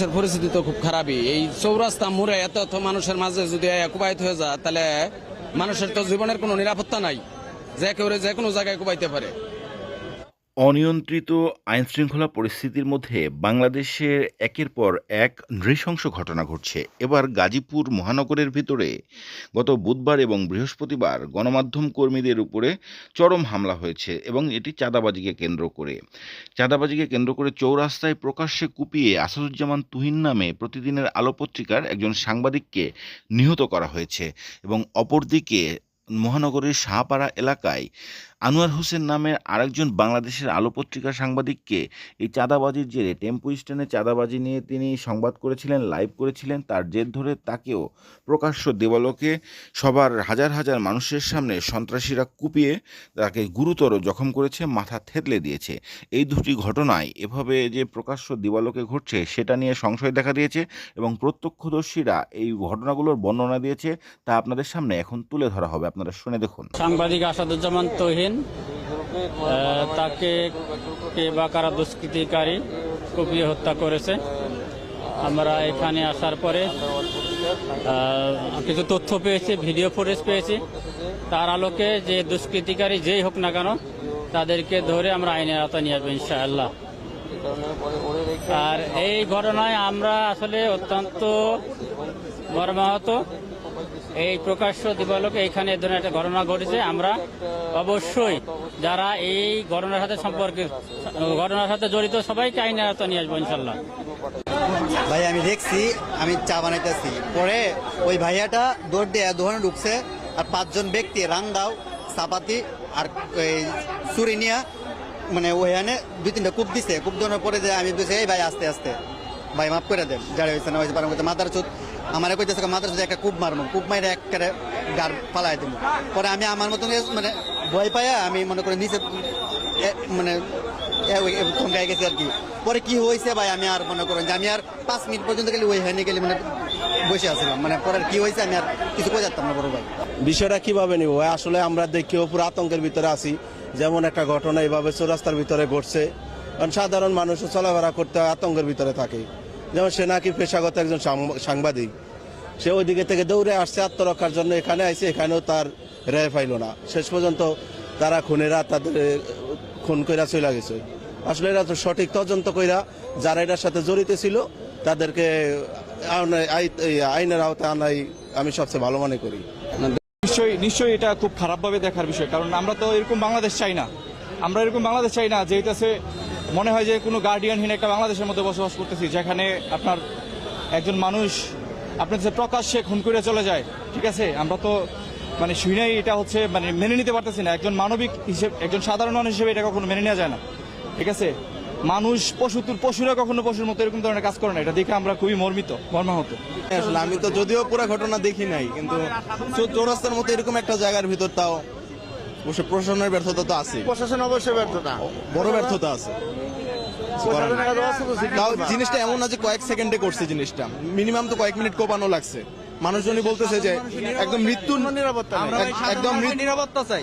মানুষের পরিস্থিতি তো খুব খারাপই। এই চৌরাস্তা মুড়ে এত এত মানুষের মাঝে যদি কুবাইত হয়ে যায়, তাহলে মানুষের তো জীবনের কোনো নিরাপত্তা নাই। যে কেউ যে কোনো জায়গায় কুবাইতে পারে। অনিয়ন্ত্রিত আইনশৃঙ্খলা পরিস্থিতির মধ্যে বাংলাদেশের একের পর এক নৃশংস ঘটনা ঘটছে। এবার গাজীপুর মহানগরের ভিতরে গত বুধবার এবং বৃহস্পতিবার গণমাধ্যম কর্মীদের উপরে চরম হামলা হয়েছে এবং এটি চাঁদাবাজিকে কেন্দ্র করে। চাঁদাবাজিকে কেন্দ্র করে চৌরাস্তায় প্রকাশ্যে কুপিয়ে আসাদুজ্জামান তুহিন নামে প্রতিদিনের আলো পত্রিকার একজন সাংবাদিককে নিহত করা হয়েছে এবং অপরদিকে মহানগরীর শাহপাড়া এলাকায় আনোয়ার হোসেন নামের আরেকজন বাংলাদেশের আলো পত্রিকার সাংবাদিককে এই চাঁদাবাজির জেরে টেম্পো স্ট্যান্ডে চাঁদাবাজি নিয়ে তিনি সংবাদ করেছিলেন, লাইভ করেছিলেন, তার জের ধরে তাকেও প্রকাশ্য দেবালোকে সবার হাজার হাজার মানুষের সামনে সন্ত্রাসীরা কুপিয়ে তাকে গুরুতর জখম করেছে, মাথা থেতলে দিয়েছে। এই দুটি ঘটনায় এভাবে যে প্রকাশ্য দিবালোকে ঘটছে, সেটা নিয়ে সংশয় দেখা দিয়েছে এবং প্রত্যক্ষদর্শীরা এই ঘটনাগুলোর বর্ণনা দিয়েছে, তা আপনাদের সামনে এখন তুলে ধরা হবে। আপনারা শুনে দেখুন। সাংবাদিক আসাদুজ্জামান তহিন আহ, তাকে কে বা কারা দুষ্কৃতিকারী কুপিয়ে হত্যা করেছে। আমরা এখানে আসার পরে কিছু তথ্য পেয়েছি ভিডিও ফুটেজ পেয়েছি। তার আলোকে যে দুষ্কৃতিকারী যেই হোক না কেন তাদেরকে ধরে আমরা আইনের আওতায় নিয়ে আসব ইনশাআল্লাহ। আর এই ঘটনায় আমরা আসলে অত্যন্ত মর্মাহত। এই প্রকাশ্য দিবালোকে এখানে এ ধরনের একটা ঘটনা ঘটেছে। আমরা অবশ্যই যারা এই ঘটনার সাথে সম্পর্কে ঘটনার সাথে জড়িত সবাইকে আইনের আওতায় নিয়ে আসব ইনশাল্লাহ ভাই, আমি দেখছি, আমি চা বানাইতেছি। পরে ওই ভাইয়াটা দৌড় দিয়ে দোকানে ঢুকছে আর পাঁচজন ব্যক্তি রাঙ্গাও, চাপাতি আর চুরি নিয়া মানে ওখানে দুই তিনটা কূপ দিছে। কূপ দেওয়ার পরে যে আমি বলছি, এই ভাই, আস্তে আস্তে। ভাই, মাফ করে দেন, যারা হয়েছে না হয়েছে মাথার চোদ আমার কইতেছে চোদ একটা কূপ মারবো কূপ মাইরে একটা গার ফালাই দেবো পরে আমি আমার মতন মানে ভয় পাইয়া আমি মনে করি নিচে মানে থমকাই গেছে আর কি। পরে কি হয়েছে ভাই, আমি আর মনে করেন যে আমি আর পাঁচ মিনিট পর্যন্ত গেলে ওই হয়নি গেলে মানে বসে আছিলাম। মানে পরে কি হয়েছে আমি আর কিছু কই যাতাম না বড় ভাই। বিষয়টা কীভাবে নিব ভাই? আসলে আমরা দেখিও পুরো আতঙ্কের ভিতরে আছি। যেমন একটা ঘটনা এইভাবে চৌরাস্তার ভিতরে ঘটছে। কারণ সাধারণ মানুষও চলাফেরা করতে আতঙ্কের ভিতরে থাকে। যেমন সে নাকি পেশাগত একজন সাংবাদিক। সে ওইদিকে থেকে দৌড়ে আসছে, আত্মরক্ষার জন্য এখানে আইছে, এখানেও তার রেয় পাইল না। শেষ পর্যন্ত তারা খুনেরা তাদের খুন কইরা চলে গেছে। আসলে এরা তো সঠিক তদন্ত কইরা যারা এটার সাথে জড়িত ছিল, তাদেরকে আইনের আওতায় আনাই আমি সবচেয়ে ভালো মনে করি। নিশ্চয়ই নিশ্চয়ই এটা খুব খারাপভাবে দেখার বিষয়, কারণ আমরা তো এরকম বাংলাদেশ চাই না। আমরা এরকম বাংলাদেশ চাই না, যে এটাছে মনে হয় যে কোনো গার্ডিয়ানহীন একটা বাংলাদেশের মধ্যে বসবাস করতেছি, যেখানে আপনার একজন মানুষ আপনার যে প্রকাশ্যে খুন করে চলে যায়। ঠিক আছে? আমরা তো মানে শুনেই এটা হচ্ছে মানে মেনে নিতে পারতেছি না। একজন মানবিক হিসেবে একজন সাধারণ মানুষ হিসেবে এটা কখনো মেনে নেওয়া যায় না। ঠিক আছে? মানুষ পশু পশুরা কখনো পশুর মতো এরকম ধরনের কাজ করে না। এটা দেখে আমরা খুবই মর্মিত মর্মাহত। আসলে আমি তো যদিও পুরো ঘটনা দেখি নাই কিন্তু চৌরাস্তার মতো এরকম একটা জায়গার ভিতর তাও অবশ্য প্রশাসনের ব্যর্থতা তো আছে প্রশাসন অবশ্যই ব্যর্থতা। বড় ব্যর্থতা আছে প্রশাসনের কাছে অস্ত্র ছিল তাও জিনিসটা এমন না যে কয়েক সেকেন্ডে করছে জিনিসটা। মিনিমাম তো কয়েক মিনিট কোপানো লাগছে। মানুষজনই বলতেছে যে একদম মৃত্যু নিরাপত্তা একদম নিরাপত্তা চাই।